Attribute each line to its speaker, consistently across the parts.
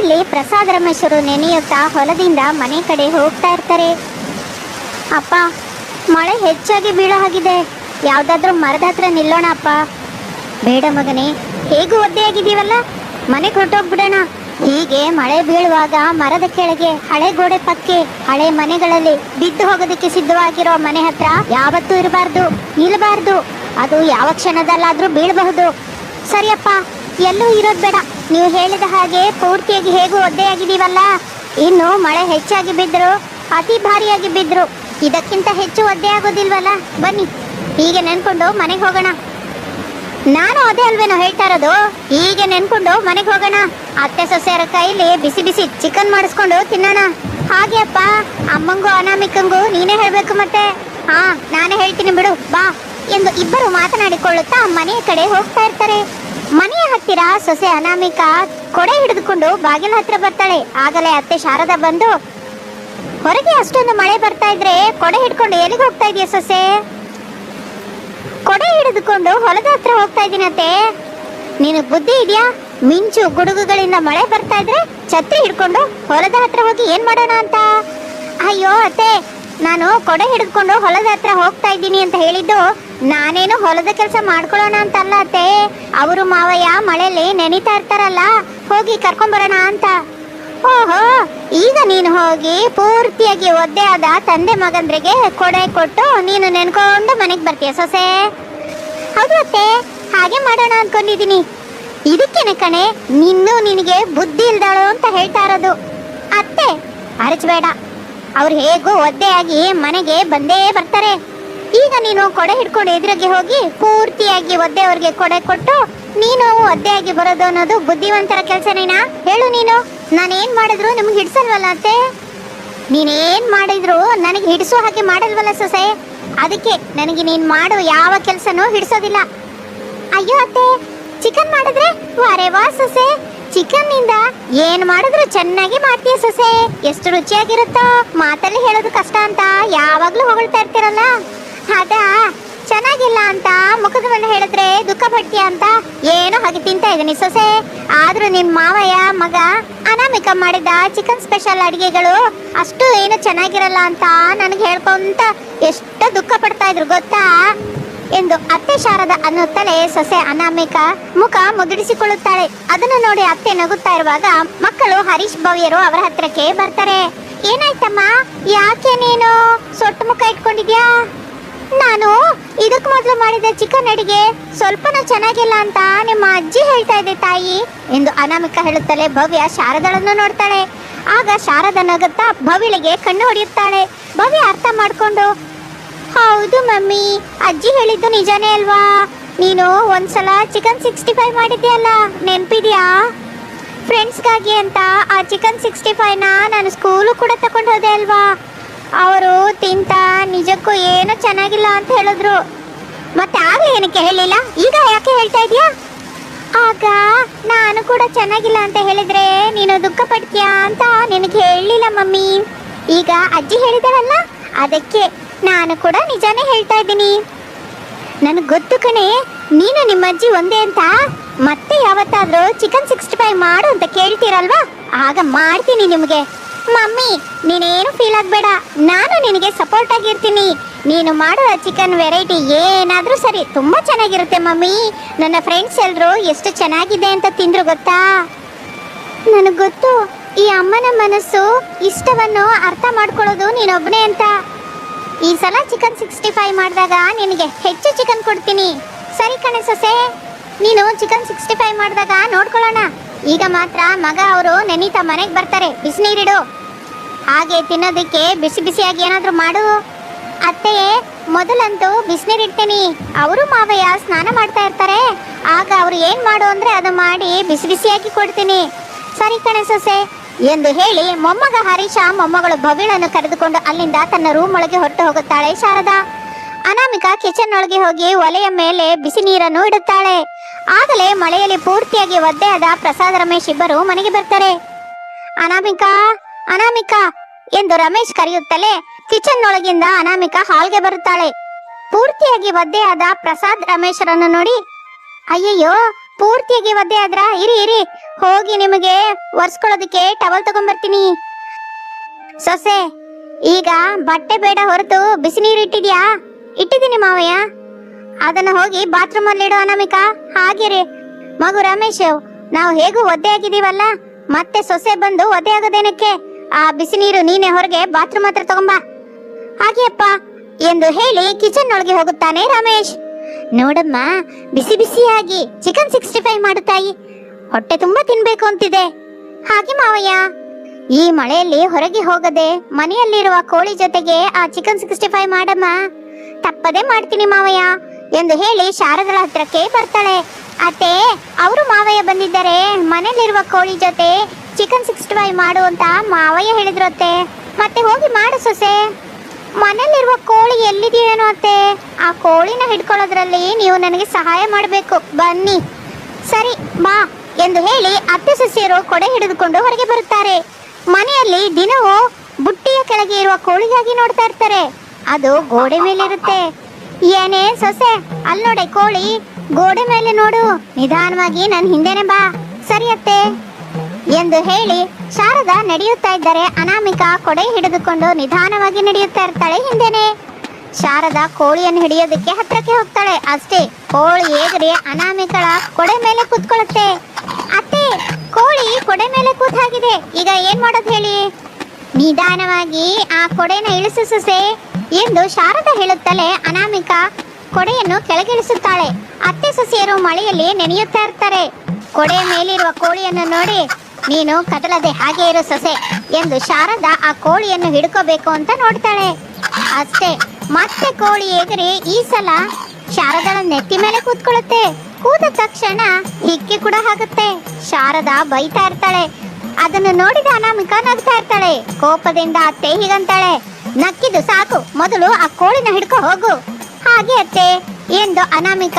Speaker 1: ಮಳೆಯಲ್ಲಿ ಪ್ರಸಾದ ರಮೇಶರು ನೆನೆಯುತ್ತಾ ಹೊಲದಿಂದ ಮನೆ ಕಡೆ ಹೋಗ್ತಾ ಇರ್ತಾರೆ. ಅಪ್ಪ, ಮಳೆ ಹೆಚ್ಚಾಗಿ ಬೀಳೋ ಹಾಗಿದೆ. ಯಾವ್ದಾದ್ರೂ ಮರದ ಹತ್ರ ನಿಲ್ಲೋಣ ಅಪ್ಪ. ಬೇಡ ಮಗನೇ, ಹೇಗೂ ಒದ್ದೆ ಆಗಿದೀವಲ್ಲ ಮನೆಗೆ ಹೊರಟೋಗ್ಬಿಡೋಣ ಹೀಗೆ ಮಳೆ ಬೀಳುವಾಗ ಮರದ ಕೆಳಗೆ ಹಳೆ ಗೋಡೆ ಪಕ್ಕೆ, ಹಳೆ ಮನೆಗಳಲ್ಲಿ ಬಿದ್ದು ಹೋಗೋದಕ್ಕೆ ಸಿದ್ಧವಾಗಿರೋ ಮನೆ ಹತ್ರ ಯಾವತ್ತೂ ಇರಬಾರ್ದು, ನಿಲ್ಲಬಾರ್ದು. ಅದು ಯಾವ ಕ್ಷಣದಲ್ಲಾದ್ರೂ ಬೀಳಬಹುದು. ಸರಿಯಪ್ಪ, ಎಲ್ಲೂ ಇರೋದು ಬೇಡ. ನೀವು ಹೇಳಿದ ಹಾಗೆ ಪೂರ್ತಿಯಾಗಿ ಹೇಗೂ ಒದ್ದೆಯಾಗಿದ್ದೀವಲ್ಲ? ಇನ್ನು ಮಳೆ ಹೆಚ್ಚಾಗಿ ಬಿದ್ದರು, ಅತಿ ಭಾರಿಯಾಗಿ ಬಿದ್ದರು ಇದಕ್ಕಿಂತ ಹೆಚ್ಚು ಒದ್ದೆ ಆಗೋದಿಲ್ವಲ್ಲ? ಬನ್ನಿ, ಹೀಗೆ ನೆನ್ಕೊಂಡು ಮನೆಗೆ ಹೋಗೋಣ. ನಾನು ಅದೇ ಅಲ್ವೇನೋ ಹೇಳ್ತಾ ಇರೋದು? ಹೀಗೆ ನೆನ್ಕೊಂಡು ಮನೆಗೆ ಹೋಗೋಣ. ಅತ್ತೆ, ಸೊಸೆಯರ ಕೈಲಿ ಬಿಸಿ ಬಿಸಿ ಚಿಕನ್ ಮಾಡಿಸ್ಕೊಂಡು ತಿನ್ನೋಣ. ಹಾಗೆ ಅಪ್ಪ, ಅಮ್ಮಂಗೂ ಅನಾಮಿಕಂಗೂ ನೀನೇ ಹೇಳಬೇಕು ಮತ್ತೆ? ಹಾ, ನಾನೇ ಹೇಳ್ತೀನಿ ಬಿಡು, ಬಾ ಎಂದು ಇಬ್ಬರು ಮಾತನಾಡಿಕೊಳ್ಳುತ್ತಾ ಮನೆಯ ಕಡೆ ಹೋಗ್ತಾ ಇರ್ತಾರೆ. ಮನೆಯ ಹತ್ತಿರ ಸೊಸೆ ಅನಾಮಿಕ ಕೊಡೆ ಹಿಡಿದುಕೊಂಡು ಬಾಗಿಲ ಹತ್ರ ಬರ್ತಾಳೆ. ಆಗಲೇ ಅತ್ತೆ ಶಾರದಾ ಬಂದು, ಹೊರಗೆ ಅಷ್ಟೊಂದು ಮಳೆ ಬರ್ತಾ ಇದ್ರೆ ಕೊಡೆ ಹಿಡ್ಕೊಂಡು ಎಲ್ಲಿಗೆ ಹೋಗ್ತಾ ಇದೆಯಾ ಸೊಸೆ? ಕೊಡೆ ಹಿಡಿದುಕೊಂಡು ಹೊಲದ ಹತ್ರ ಹೋಗ್ತಾ ಇದ್ದೀನಿ ಅತ್ತೆ. ಬುದ್ಧಿ ಇದೆಯಾ? ಮಿಂಚು ಗುಡುಗುಗಳಿಂದ ಮಳೆ ಬರ್ತಾ ಇದ್ರೆ ಛತ್ರಿ ಹಿಡ್ಕೊಂಡು ಹೊಲದ ಹತ್ರ ಹೋಗಿ ಏನ್ ಮಾಡೋಣ ಅಂತ? ಅಯ್ಯೋ ಅತ್ತೆ, ನಾನು ಕೊಡೆ ಹಿಡಿದುಕೊಂಡು ಹೊಲದ ಹತ್ರ ಹೋಗ್ತಾ ಇದ್ದೀನಿ ಅಂತ ಹೇಳಿದ್ದು ನಾನೇನು ಹೊಲದ ಕೆಲಸ ಮಾಡ್ಕೊಳ್ಳೋಣ ಅಂತಲ್ಲ ಅತ್ತೆ. ಅವರು ಮಾವಯ್ಯ ಮಳೆಯಲ್ಲಿ ನೆನಿತಾ ಇರ್ತಾರಲ್ಲ, ಹೋಗಿ ಕರ್ಕೊಂಬರೋಣ ಅಂತ. ಓಹೋ, ಈಗ ನೀನು ಹೋಗಿ ಪೂರ್ತಿಯಾಗಿ ಒದ್ದೆ ಆದ ತಂದೆ ಮಗಂದ್ರಿಗೆ ಕೊಡೆ ಕೊಟ್ಟು ನೀನು ನೆನ್ಕೊಂಡು ಮನೆಗೆ ಬರ್ತೀಯ ಸೊಸೆ? ಹೌದು ಅತ್ತೆ, ಹಾಗೆ ಮಾಡೋಣ ಅನ್ಕೊಂಡಿದೀನಿ ಇದಕ್ಕೇನೆ ಕಣೆ, ನಿನ್ನೂ ನಿನಗೆ ಬುದ್ಧಿ ಇಲ್ದಾಳು ಅಂತ ಹೇಳ್ತಾ ಇರೋದು. ಅತ್ತೆ, ಅರಚಬೇಡ. ಅವ್ರು ಹೇಗೂ ಒದ್ದೆಯಾಗಿ ಮನೆಗೆ ಬಂದೇ ಬರ್ತಾರೆ. ಈಗ ನೀನು ಕೊಡೆ ಹಿಡ್ಕೊಂಡು ಎದುರಿಗೆ ಹೋಗಿ ಪೂರ್ತಿಯಾಗಿ ಒದ್ದೆ ಅವ್ರಿಗೆ ಕೊಡೆ ಕೊಟ್ಟು ನೀನು ಒದ್ದೆಯಾಗಿ ಬರೋದು ಅನ್ನೋದು ಬುದ್ಧಿವಂತರ ಕೆಲಸನೇನಾ ಹೇಳು ನೀನು. ನಾನೇನ್ ಮಾಡಿದ್ರು ನಿಮ್ಗೆ ಹಿಡ್ಸಲ್ವಲ್ಲ ಅತ್ತೆ? ನೀನೇನ್ ಮಾಡಿದ್ರು ನನಗೆ ಹಿಡಿಸೋ ಹಾಗೆ ಮಾಡಲ್ವಲ್ಲ ಸೊಸೆ? ಅದಕ್ಕೆ ನನಗೆ ನೀನ್ ಮಾಡೋ ಯಾವ ಕೆಲಸನೂ ಹಿಡಿಸೋದಿಲ್ಲ. ಅಯ್ಯೋ ಅತ್ತೆ, ಚಿಕನ್ ಮಾಡಿದ್ರೆ? ವಾರೆ ವಾ ಸೊಸೆ. ಚಿಕನ್ನಿಂದ ಏನ್ ಮಾಡಿದ್ರು ಚೆನ್ನಾಗಿ ಮಾಡ್ತೀಯ ಸೊಸೆ. ಎಷ್ಟು ರುಚಿಯಾಗಿರುತ್ತೋ ಮಾತಲ್ಲಿ ಹೇಳೋದು ಕಷ್ಟ ಅಂತ ಯಾವಾಗ್ಲೂ ಹೊಗಳ್ತಾ ಇರ್ತೀರಲ್ಲ. ಅದಾ ಚೆನ್ನಾಗಿಲ್ಲ ಅಂತ ಮುಖದ ಮೇಲೆ ಹೇಳಿದ್ರೆ ದುಃಖ ಪಡ್ತೀಯ ಅಂತ ಏನೋ ಹಾಗೆ ತಿಂತಾ ಇದ್ದೀನಿ ಸೊಸೆ. ಆದ್ರೂ ನಿಮ್ ಮಾವಯ್ಯ ಮಗ ಅನಾಮಿಕ ಮಾಡಿದ ಚಿಕನ್ ಸ್ಪೆಷಲ್ ಅಡಿಗೆಗಳು ಅಷ್ಟು ಏನು ಚೆನ್ನಾಗಿರಲ್ಲ ಅಂತ ನನಗೆ ಹೇಳ್ಕೊಂತ ಎಷ್ಟು ದುಃಖ ಪಡ್ತಾ ಇದ್ರು, ಗೊತ್ತಾ? ಎಂದು ಅತ್ತೆ ಶಾರದ ಅನ್ನುತ್ತಲೇ ಸೊಸೆ ಅನಾಮಿಕ ಮುಖ ಮುದುಡಿಸಿಕೊಳ್ಳುತ್ತಾಳೆ. ಅದನ್ನು ನೋಡಿ ಅತ್ತೆ ನಗುತ್ತಾ ಇರುವಾಗ ಮಕ್ಕಳು ಹರೀಶ್ ಭವ್ಯರು ಅವರ ಹತ್ರಕ್ಕೆ ಬರ್ತಾರೆ. ಏನಾಯ್ತಮ್ಮ? ಯಾಕೆ ನೀನು ಸೊಟ್ಟು ಮುಖ ಇಟ್ಕೊಂಡಿದ್ಯಾ? ನಾನು ಇದಕ್ಕೆ ಮೊದಲು ಮಾಡಿದ ಚಿಕನ್ ಅಡಿಗೆ ಸ್ವಲ್ಪನೂ ಚೆನ್ನಾಗಿಲ್ಲ ಅಂತ ನಿಮ್ಮ ಅಜ್ಜಿ ಹೇಳ್ತಾ ಇದೆ ತಾಯಿ. ಎಂದು ಅನಾಮಿಕ ಹೇಳುತ್ತಲೇ ಭವ್ಯ ಶಾರದಳನ್ನು ನೋಡ್ತಾಳೆ. ಆಗ ಶಾರದ ನಗುತ್ತಾ ಭವ್ಯಳಿಗೆ ಕಣ್ಣು ಹೊಡೆಯುತ್ತಾಳೆ. ಭವ್ಯ ಅರ್ಥ ಮಾಡಿಕೊಂಡು, ಹೌದು ಮಮ್ಮಿ, ಅಜ್ಜಿ ಹೇಳಿದ್ದು ನಿಜಾನೇ ಅಲ್ವಾ? ನೀನು ಒಂದ್ಸಲ ಚಿಕನ್ ಸಿಕ್ಸ್ಟಿ ಫೈವ್ ಮಾಡಿದ್ಯಲ್ಲ ನೆನ್ಪಿದ್ಯಾ? ಫ್ರೆಂಡ್ಸ್ಗಾಗಿ ಅಂತ ಆ ಚಿಕನ್ ಸಿಕ್ಸ್ಟಿ ಫೈವ್ನ ನಾನು ಸ್ಕೂಲು ಕೂಡ ತಗೊಂಡು ಹೋದೆ ಅಲ್ವಾ? ಅವರು ತಿಂತ, ನಿಜಕ್ಕೂ ಏನು ಚೆನ್ನಾಗಿಲ್ಲ ಅಂತ ಹೇಳಿದ್ರು. ಮತ್ತೆ ಆಗ ಏನಕ್ಕೆ ಹೇಳಿಲ್ಲ? ಈಗ ಯಾಕೆ ಹೇಳ್ತಾ ಇದೀಯಾ? ಆಗ ನಾನು ಕೂಡ ಚೆನ್ನಾಗಿಲ್ಲ ಅಂತ ಹೇಳಿದ್ರೆ ನೀನು ದುಃಖ ಪಡ್ತೀಯಾ ಅಂತ ನಿನಗೆ ಹೇಳಲಿಲ್ಲ ಮಮ್ಮಿ. ಈಗ ಅಜ್ಜಿ ಹೇಳಿದಾರಲ್ಲ ಅದಕ್ಕೆ ನಾನು ಕೂಡ ನಿಜಾನೇ ಹೇಳ್ತಾ ಇದ್ದೀನಿ. ನನಗೆ ಗೊತ್ತು ಕಣೆ, ನೀನು ನಿಮ್ಮ ಅಜ್ಜಿ ಒಂದೇ ಅಂತ. ಮತ್ತೆ ಯಾವತ್ತಾದರೂ ಚಿಕನ್ ಸಿಕ್ಸ್ಟಿ ಫೈವ್ ಮಾಡು ಅಂತ ಕೇಳ್ತೀರಲ್ವಾ? ಆಗ ಮಾಡ್ತೀನಿ ನಿಮಗೆ. ಮಮ್ಮಿ, ನೀನೇನು ಫೀಲ್ ಆಗಬೇಡ. ನಾನು ನಿನಗೆ ಸಪೋರ್ಟ್ ಆಗಿರ್ತೀನಿ. ನೀನು ಮಾಡೋ ಚಿಕನ್ ವೆರೈಟಿ ಏನಾದರೂ ಸರಿ, ತುಂಬ ಚೆನ್ನಾಗಿರುತ್ತೆ ಮಮ್ಮಿ. ನನ್ನ ಫ್ರೆಂಡ್ಸ್ ಎಲ್ಲರೂ ಎಷ್ಟು ಚೆನ್ನಾಗಿದೆ ಅಂತ ತಿಂದ್ರು ಗೊತ್ತಾ? ನನಗೆ ಗೊತ್ತು, ಈ ಅಮ್ಮನ ಮನಸ್ಸು ಇಷ್ಟವನ್ನು ಅರ್ಥ ಮಾಡ್ಕೊಳ್ಳೋದು ನೀನೊಬ್ಬನೇ ಅಂತ. ಈ ಸಲ ಚಿಕನ್ ಸಿಕ್ಸ್ಟಿ ಫೈವ್ ಮಾಡಿದಾಗ ನಿನಗೆ ಹೆಚ್ಚು ಚಿಕನ್ ಕೊಡ್ತೀನಿ. ಸರಿ ಕಣೆ ಸೊಸೆ, ನೀನು ಚಿಕನ್ ಸಿಕ್ಸ್ಟಿ ಫೈವ್ ಮಾಡಿದಾಗ ನೋಡ್ಕೊಳ್ಳೋಣ. ಈಗ ಮಾತ್ರ ಮಗ ಅವರು ನೆನೀತಾ ಮನೆಗೆ ಬರ್ತಾರೆ. ಬಿಸಿನೀರಿಡು. ಹಾಗೆ ತಿನ್ನೋದಕ್ಕೆ ಬಿಸಿ ಬಿಸಿಯಾಗಿ ಏನಾದರೂ ಮಾಡು. ಅತ್ತೆ, ಮೊದಲಂತೂ ಬಿಸಿನೀರು ಇಡ್ತೀನಿ. ಅವರು ಮಾವಯ್ಯ ಸ್ನಾನ ಮಾಡ್ತಾ ಇರ್ತಾರೆ. ಆಗ ಅವರು ಏನು ಮಾಡು ಅಂದರೆ ಅದು ಮಾಡಿ ಬಿಸಿ ಬಿಸಿಯಾಗಿ ಕೊಡ್ತೀನಿ. ಸರಿ ಕಣೆ ಸೊಸೆ. ಎಂದು ಹೇಳಿ ಮೊಮ್ಮಗ ಹರೀಶ ಮೊಮ್ಮಗಳು ಭವಿಳನ್ನು ಕರೆದುಕೊಂಡು ಅಲ್ಲಿಂದ ತನ್ನ ರೂಮ್ ಒಳಗೆ ಹೊರಟು ಹೋಗುತ್ತಾಳೆ ಶಾರದಾ. ಅನಾಮಿಕಾ ಕಿಚನ್ ಒಳಗೆ ಹೋಗಿ ಒಲೆಯ ಮೇಲೆ ಬಿಸಿ ನೀರನ್ನು ಇಡುತ್ತಾಳೆ. ಆಗಲೇ ಮಳೆಯಲ್ಲಿ ಪೂರ್ತಿಯಾಗಿ ಒದ್ದೆಯಾದ ಪ್ರಸಾದ ರಮೇಶ್ ಇಬ್ಬರು ಮನೆಗೆ ಬರ್ತಾರೆ. ಅನಾಮಿಕಾ ಅನಾಮಿಕಾ ಎಂದು ರಮೇಶ್ ಕರೆಯುತ್ತಲೇ ಕಿಚನ್ ಒಳಗಿಂದ ಅನಾಮಿಕಾ ಹಾಲ್ಗೆ ಬರುತ್ತಾಳೆ. ಪೂರ್ತಿಯಾಗಿ ಒದ್ದೆಯಾದ ಪ್ರಸಾದ್ ರಮೇಶರನ್ನು ನೋಡಿ, ಅಯ್ಯಯ್ಯೋ, ಪೂರ್ತಿಯಾಗಿ ಒದ್ದೆ ಆದ್ರ ಇರಿ ಇರಿ, ಹೋಗಿ ನಿಮಗೆ ಒರ್ಸ್ಕೊಳ್ಳೋದಕ್ಕೆ ಟವಲ್ ತಗೊಂಡ್ಬರ್ತೀನಿ ಸೊಸೆ, ಈಗ ಬಟ್ಟೆ ಬೇಡ ಹೊರತು ಬಿಸಿ ನೀರು ಇಟ್ಟಿದ್ಯಾ? ಇಟ್ಟಿದ್ದೀನಿ ಮಾವಯ್ಯ. ಅದನ್ನ ಹೋಗಿ ಬಾತ್ರೂಮ್ ಅಲ್ಲಿ ಇಡು ಅನಾಮಿಕ. ಹಾಗೆ ರೀ ಮಗು ರಮೇಶ್, ನಾವು ಹೇಗೂ ಒದ್ದೆ ಆಗಿದೀವಲ್ಲ ಮತ್ತೆ ಸೊಸೆ ಬಂದು ಒದ್ದೆ ಆಗೋದೇನಕ್ಕೆ ಆ ಬಿಸಿ ನೀರು ನೀನೆ ಹೊರಗೆ ಬಾತ್ರೂಮ್ ಹತ್ರ ತಗೊಂಬಾ. ಹಾಗೆಯಪ್ಪ ಎಂದು ಹೇಳಿ ಕಿಚನ್ ಒಳಗೆ ಹೋಗುತ್ತಾನೆ ರಮೇಶ್. ನೋಡಮ್ಮ, ಬಿಸಿ ಬಿಸಿಯಾಗಿ ಚಿಕನ್ ಸಿಕ್ಸ್ಟಿ ಫೈವ್ ಮಾಡು ತಾಯಿ. ಹೊಟ್ಟೆ ತುಂಬಾ ತಿನ್ಬೇಕು ಅಂತಿದೆ. ಹಾಗೆ ಮಾವಯ್ಯ, ಈ ಮಳೆಯಲ್ಲಿ ಹೊರಗೆ ಹೋಗದೆ ಮನೆಯಲ್ಲಿರುವ ಕೋಳಿ ಜೊತೆಗೆ ಆ ಚಿಕನ್ ಸಿಕ್ಸ್ಟಿ ಫೈವ್ ಮಾಡಮ್ಮ. ತಪ್ಪದೆ ಮಾಡ್ತೀನಿ ಮಾವಯ್ಯ, ಎಂದು ಹೇಳಿ ಶಾರದಳ ಹತ್ರಕ್ಕೆ ಬರ್ತಾಳೆ. ಅತ್ತೆ, ಅವರು ಮಾವಯ್ಯ ಬಂದಿದ್ದಾರೆ. ಮನೆಯಲ್ಲಿರುವ ಕೋಳಿ ಜೊತೆ ಚಿಕನ್ ಸಿಕ್ಸ್ಟಿ ಫೈವ್ ಮಾಡು ಅಂತ ಮಾವಯ್ಯ ಹೇಳಿದ್ರು ಅತ್ತೆ. ಮತ್ತೆ ಹೋಗಿ ಮಾಡು ಸೊಸೆ. ಮನೆಯಲ್ಲಿರುವ ಕೋಳಿ ಎಲ್ಲಿದೆಯೇನೋ ಅತ್ತೆ. ಆ ಕೋಳಿನ ಹಿಡ್ಕೊಳ್ಳೋದ್ರಲ್ಲಿ ನೀವು ನನಗೆ ಸಹಾಯ ಮಾಡಬೇಕು. ಬನ್ನಿ. ಸರಿ, ಬಾ ಎಂದು ಹೇಳಿ ಅತ್ತೆ ಸೊಸೆಯರು ಕೊಡೆ ಹಿಡಿದುಕೊಂಡು ಹೊರಗೆ ಬರುತ್ತಾರೆ. ಮನೆಯಲ್ಲಿ ದಿನವೂ ಬುಟ್ಟಿಯ ಕೆಳಗೆ ಇರುವ ಕೋಳಿಗಾಗಿ ನೋಡ್ತಾ ಇರ್ತಾರೆ. ಅದು ಗೋಡೆ ಮೇಲೆ ಇರುತ್ತೆ ಏನೇ ಸೊಸೆ ಅಲ್ಲಿ ನೋಡೆ ಕೋಳಿ ಗೋಡೆ ಮೇಲೆ ನೋಡು. ನಿಧಾನವಾಗಿ ನನ್ನ ಹಿಂದೆನೆ ಬಾ. ಸರಿ ಅತ್ತೆ. ಎಂದು ಹೇಳಿ ಶಾರದಾ ನಡೆಯುತ್ತಾ ಇದ್ದರೆ ಅನಾಮಿಕಾ ಕೊಡೆ ಹಿಡಿದುಕೊಂಡು ನಿಧಾನವಾಗಿ ನಡೆಯುತ್ತಾ ಇರ್ತಾಳೆ ಹಿಂದೆನೆ. ಶಾರದಾ ಕೋಳಿಯನ್ನು ಹಿಡಿಯೋದಕ್ಕೆ ಹತ್ರಕ್ಕೆ ಹೋಗ್ತಾಳೆ. ಅಷ್ಟೇ, ಕೋಳಿ ಏಗರಿ ಅನಾಮಿಕಳ ಕೊಡೆ ಮೇಲೆ ಕೂತ್ಕೊಳ್ಳುತ್ತೆ. ಅತ್ತೆ, ಕೋಳಿ ಕೊಡೆ ಮೇಲೆ ಕೂತಾಗಿದೆ. ಈಗ ಏನ್ ಮಾಡೋದು ಹೇಳಿ? ನಿಧಾನವಾಗಿ ಆ ಕೊಡೆನ ಇಳಿಸು ಸೊಸೆ ಎಂದು ಶಾರದಾ ಹೇಳುತ್ತಲೇ ಅನಾಮಿಕಾ ಕೊಡೆಯನ್ನು ಕೆಳಗಿಳಿಸುತ್ತಾಳೆ. ಅತ್ತೆ ಸೊಸೆಯರು ಮಳೆಯಲ್ಲಿ ನೆನೆಯುತ್ತಾ ಇರ್ತಾರೆ. ಕೊಡೆ ಮೇಲಿರುವ ಕೋಳಿಯನ್ನು ನೋಡಿ ನೀನು ಕದಲದೆ ಹಾಗೆ ಇರು ಸೊಸೆ ಎಂದು ಶಾರದಾ ಆ ಕೋಳಿಯನ್ನು ಹಿಡ್ಕೋಬೇಕು ಅಂತ ನೋಡ್ತಾಳೆ. ಅಷ್ಟೇ, ಮತ್ತೆ ಕೋಳಿ ಎಗರಿ ಈ ಸಲ ಶಾರದಳ ನೆತ್ತಿ ಮೇಲೆ ಕೂತ್ಕೊಳ್ಳುತ್ತೆ. ಕೂತ ತಕ್ಷಣ ಹಿಕ್ಕಿ ಕೂಡ ಹಾಕುತ್ತೆ. ಶಾರದಾ ಬೈತಾ ಇರ್ತಾಳೆ. ಅದನ್ನು ನೋಡಿದ ಅನಾಮಿಕ ನಗ್ತಾ ಇರ್ತಾಳೆ. ಕೋಪದಿಂದ ಅತ್ತೆ ಹೀಗಂತಾಳೆ, ನಕ್ಕಿದ್ದು ಸಾಕು, ಮೊದಲು ಆ ಕೋಳಿನ ಹಿಡ್ಕೊ ಹೋಗು. ಹಾಗೆ ಅತ್ತೆ, ಎಂದು ಅನಾಮಿಕ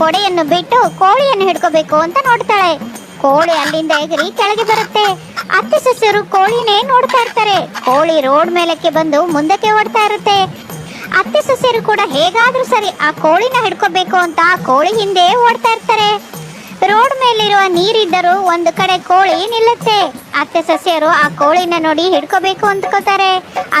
Speaker 1: ಕೊಡೆಯನ್ನು ಬಿಟ್ಟು ಕೋಳಿಯನ್ನು ಹಿಡ್ಕೋಬೇಕು ಅಂತ ನೋಡ್ತಾಳೆ. ಕೋಳಿ ಅಲ್ಲಿಂದ ಎಗರಿ ಕೆಳಗೆ ಬರುತ್ತೆ. ಅತ್ತೆ ಸಸ್ಯರು ಕೋಳಿನೇ ನೋಡ್ತಾ ಇರ್ತಾರೆ. ಕೋಳಿ ರೋಡ್ ಮೇಲಕ್ಕೆ ಬಂದು ಮುಂದಕ್ಕೆ ಓಡ್ತಾ ಇರುತ್ತೆ. ಅತ್ತೆ ಸಸ್ಯರು ಕೂಡ ಹೇಗಾದ್ರೂ ಸರಿ ಆ ಕೋಳಿನ ಹಿಡ್ಕೋಬೇಕು ಅಂತ ಆ ಕೋಳಿ ಹಿಂದೆ ಓಡ್ತಾ ಇರ್ತಾರೆ. ರೋಡ್ ಮೇಲಿರುವ ನೀರಿದ್ದರೂ ಒಂದು ಕಡೆ ಕೋಳಿ ನಿಲ್ಲುತ್ತೆ. ಅತ್ತೆ, ಸಸ್ಯರು ಆ ಕೋಳಿನ ನೋಡಿ ಹಿಡ್ಕೋಬೇಕು ಅಂದ್ಕೋತಾರೆ.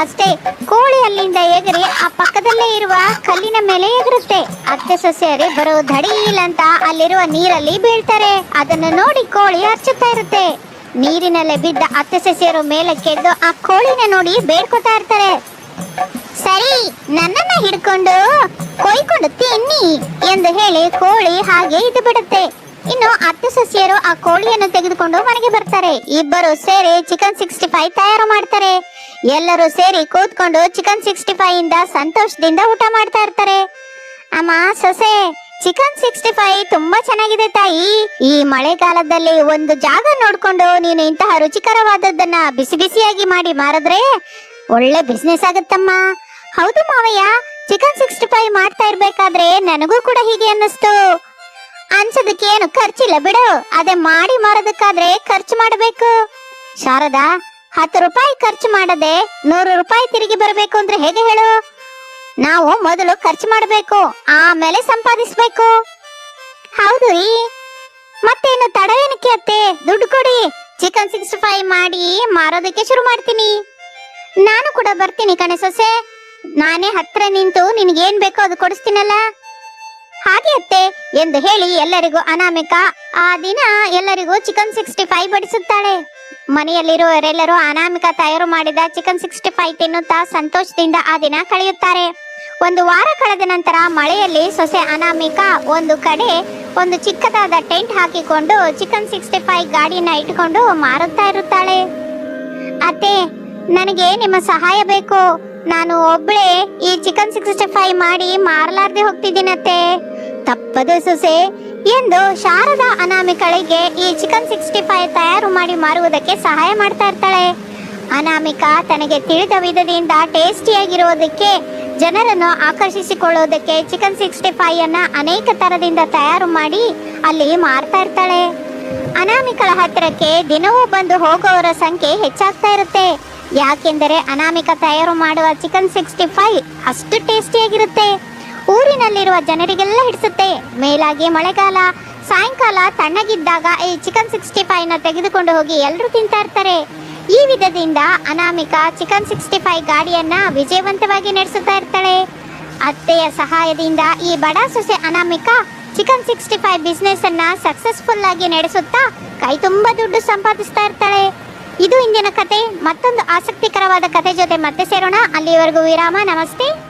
Speaker 1: ಅಷ್ಟೇ, ಕೋಳಿ ಅಲ್ಲಿಂದ ಎಗರಿ ಆ ಪಕ್ಕದಲ್ಲೇ ಇರುವ ಕಲ್ಲಿನ ಮೇಲೆ ಎಗರುತ್ತೆ. ಅತ್ತೆ, ಸಸ್ಯರು, ಬರೋ ಧಡೀಲ್ ಅಂತ ಅಲ್ಲಿರುವ ನೀರಲ್ಲಿ ಬೀಳ್ತಾರೆ. ಅದನ್ನು ನೋಡಿ ಕೋಳಿ ಹಚ್ಚುತ್ತಾ ಇರುತ್ತೆ. ನೀರಿನಲ್ಲೇ ಬಿದ್ದ ಅತ್ತೆ, ಸಸ್ಯರು ಮೇಲಕ್ಕೆದ್ದು ಆ ಕೋಳಿನ ನೋಡಿ ಬೇಡ್ಕೊತಾ ಇರ್ತಾರೆ. ಸರಿ, ನನ್ನನ್ನ ಹಿಡ್ಕೊಂಡು ಕೊಯ್ಕೊಂಡು ತಿನ್ನಿ ಎಂದು ಹೇಳಿ ಕೋಳಿ ಹಾಗೆ ಇದ್ದು ಬಿಡುತ್ತೆ. ಇನ್ನು ಅತ್ತೆ ಸಸ್ಯರು ಆ ಕೋಳಿಯನ್ನು ತೆಗೆದುಕೊಂಡು ಮನೆಗೆ ಬರ್ತಾರೆ. ಇಬ್ಬರು ಸೇರಿ ಚಿಕನ್ ಸಿಕ್ಸ್ಟಿ ಫೈವ್ ತಯಾರು ಮಾಡ್ತಾರೆ. ಎಲ್ಲರೂ ಸೇರಿ ಕೂತ್ಕೊಂಡು ಚಿಕನ್ ಸಿಕ್ಸ್ಟಿ ಫೈವ್ ಇಂದ ಸಂತೋಷದಿಂದ ಊಟ ಮಾಡ್ತಾ ಇರ್ತಾರೆ. ಅಮ್ಮ, ಸೊಸೆ ಚಿಕನ್ ಸಿಕ್ಸ್ಟಿ ಫೈವ್ ತುಂಬಾ ಚೆನ್ನಾಗಿದೆ ತಾಯಿ. ಈ ಮಳೆಗಾಲದಲ್ಲಿ ಒಂದು ಜಾಗ ನೋಡ್ಕೊಂಡು ನೀನು ಇಂತಹ ರುಚಿಕರವಾದದ್ದನ್ನ ಬಿಸಿ ಬಿಸಿಯಾಗಿ ಮಾಡಿ ಮಾರಿದ್ರೆ ಒಳ್ಳೆ ಬಿಸ್ನೆಸ್ ಆಗುತ್ತಮ್ಮ. ಹೌದು ಮಾವಯ್ಯ ಚಿಕನ್ ಸಿಕ್ಸ್ಟಿ ಫೈವ್ ಮಾಡ್ತಾ ಇರ್ಬೇಕಾದ್ರೆ ನನಗೂ ಕೂಡ ಹೀಗೆ ಅನ್ನಿಸ್ತು. ಅನ್ಸೋದಕ್ಕೆ ಏನು ಖರ್ಚಿಲ್ಲ ಬಿಡು. ಅದೇ ಮಾಡಿ ಮಾರೋದಕ್ಕಾದ್ರೆ ಖರ್ಚು ಮಾಡಬೇಕು. ಶಾರದಾ, ಹತ್ತು ರೂಪಾಯಿ ಖರ್ಚು ಮಾಡದೆ ನೂರು ರೂಪಾಯಿ ತಿರುಗಿ ಬರಬೇಕು ಅಂದ್ರೆ ಹೇಗೆ ಹೇಳು? ನಾವು ಮೊದಲು ಖರ್ಚು ಮಾಡಬೇಕು, ಆಮೇಲೆ ಸಂಪಾದಿಸ್ಬೇಕು. ಹೌದು ರೀ. ಮತ್ತೇನು ತಡವೇನಕ್ಕೆ ಅತ್ತೆ? ದುಡ್ಡು ಕೊಡಿ. ಚಿಕನ್ ಸಿಕ್ಸ್ಟಿ ಫೈವ್ ಮಾಡಿ ಮಾರೋದಕ್ಕೆ ಶುರು ಮಾಡ್ತೀನಿ. ನಾನು ಕೂಡ ಬರ್ತೀನಿ ಕಣೆ ಸೊಸೆ. ನಾನೇ ಹತ್ರ ನಿಂತು ನಿನಗೇನ್ ಬೇಕೋ ಅದು ಕೊಡಿಸ್ತೀನಲ್ಲ. ಹಾಗೆ ಅತ್ತೆ ಎಂದು ಹೇಳಿ ಎಲ್ಲರಿಗೂ ಅನಾಮಿಕ ಆ ದಿನ ಎಲ್ಲರಿಗೂ ಚಿಕನ್ ಸಿಕ್ಸ್ಟಿ ಫೈವ್ ಬಡಿಸುತ್ತಾಳೆ. ಮನೆಯಲ್ಲಿರುವವರೆಲ್ಲರೂ ಅನಾಮಿಕ ತಯಾರು ಮಾಡಿದ ಚಿಕನ್ ಸಿಕ್ಸ್ಟಿ ಫೈವ್ ತಿನ್ನುತ್ತಾ ಸಂತೋಷದಿಂದ ಆ ದಿನ ಕಳೆಯುತ್ತಾರೆ. ಒಂದು ವಾರ ಕಳೆದ ನಂತರ ಮಳೆಯಲ್ಲಿ ಸೊಸೆ ಅನಾಮಿಕ ಒಂದು ಕಡೆ ಒಂದು ಚಿಕ್ಕದಾದ ಟೆಂಟ್ ಹಾಕಿಕೊಂಡು ಚಿಕನ್ ಸಿಕ್ಸ್ಟಿ ಫೈವ್ ಗಾಡಿನ ಇಟ್ಕೊಂಡು ಮಾರುತ್ತಾ ಇರುತ್ತಾಳೆ. ಅತ್ತೆ, ನನಗೆ ನಿಮ್ಮ ಸಹಾಯ ಬೇಕು. ನಾನು ಒಬ್ಳೆ ಈ ಚಿಕನ್ ಸಿಕ್ಸ್ಟಿ ಫೈವ್ ಮಾಡಿ ಮಾರಲಾರ್ದೆ ಹೋಗ್ತಿದ್ದೀನತ್ತೆ. ತಪ್ಪದೆ ಸೊಸೆ ಎಂದು ಶಾರದಾ ಅನಾಮಿಕಳಿಗೆ ಈ ಚಿಕನ್ ಸಿಕ್ಸ್ಟಿ ಫೈವ್ ತಯಾರು ಮಾಡಿ ಮಾರುವುದಕ್ಕೆ ಸಹಾಯ ಮಾಡ್ತಾ ಇರ್ತಾಳೆ. ಅನಾಮಿಕಾ ತನಗೆ ತಿಳಿದ ವಿಧದಿಂದ ಟೇಸ್ಟಿಯಾಗಿರುವುದಕ್ಕೆ ಜನರನ್ನು ಆಕರ್ಷಿಸಿಕೊಳ್ಳುವುದಕ್ಕೆ ಚಿಕನ್ ಸಿಕ್ಸ್ಟಿ ಫೈವ್ ಅನ್ನ ಅನೇಕ ತರದಿಂದ ತಯಾರು ಮಾಡಿ ಅಲ್ಲಿ ಮಾರ್ತಾ ಇರ್ತಾಳೆ. ಅನಾಮಿಕಳ ಹತ್ತಿರಕ್ಕೆ ದಿನವೂ ಬಂದು ಹೋಗುವವರ ಸಂಖ್ಯೆ ಹೆಚ್ಚಾಗ್ತಾ ಇರುತ್ತೆ. ಯಾಕೆಂದರೆ ಅನಾಮಿಕ ತಯಾರು ಮಾಡುವ ಚಿಕನ್ ಸಿಕ್ಸ್ಟಿ ಫೈವ್ ಅಷ್ಟು ಟೇಸ್ಟಿಯಾಗಿರುತ್ತೆ. ಊರಿನಲ್ಲಿರುವ ಜನರಿಗೆಲ್ಲ ಹಿಡಿಸುತ್ತೆ. ಮೇಲಾಗಿ ಮಳೆಗಾಲ, ಸಾಯಂಕಾಲ ತಣ್ಣಗಿದ್ದಾಗ ಈ ಚಿಕನ್ ಸಿಕ್ಸ್ಟಿ ಫೈವ್ನ ತೆಗೆದುಕೊಂಡು ಹೋಗಿ ಎಲ್ಲರೂ ತಿಂತಾ ಇರ್ತಾರೆ. ಈ ವಿಧದಿಂದ ಅನಾಮಿಕ ಚಿಕನ್ ಸಿಕ್ಸ್ಟಿ ಫೈವ್ ಗಾಡಿಯನ್ನ ವಿಜಯವಂತವಾಗಿ ನಡೆಸುತ್ತಾ ಇರ್ತಾಳೆ. ಅತ್ತೆಯ ಸಹಾಯದಿಂದ ಈ ಬಡ ಸೊಸೆ Anamika chicken sixty five business ಅನ್ನ ಸಕ್ಸಸ್ಫುಲ್ ಆಗಿ ನಡೆಸುತ್ತಾ ಕೈ ತುಂಬಾ ದುಡ್ಡು ಸಂಪಾದಿಸ್ತಾ ಇರ್ತಾಳೆ. ಇದು ಇಂದಿನ ಕತೆ. ಮತ್ತೊಂದು ಆಸಕ್ತಿಕರವಾದ ಕತೆ ಜೊತೆ ಮತ್ತೆ ಸೇರೋಣ. ಅಲ್ಲಿವರೆಗೂ ವಿರಾಮ. ನಮಸ್ತೆ.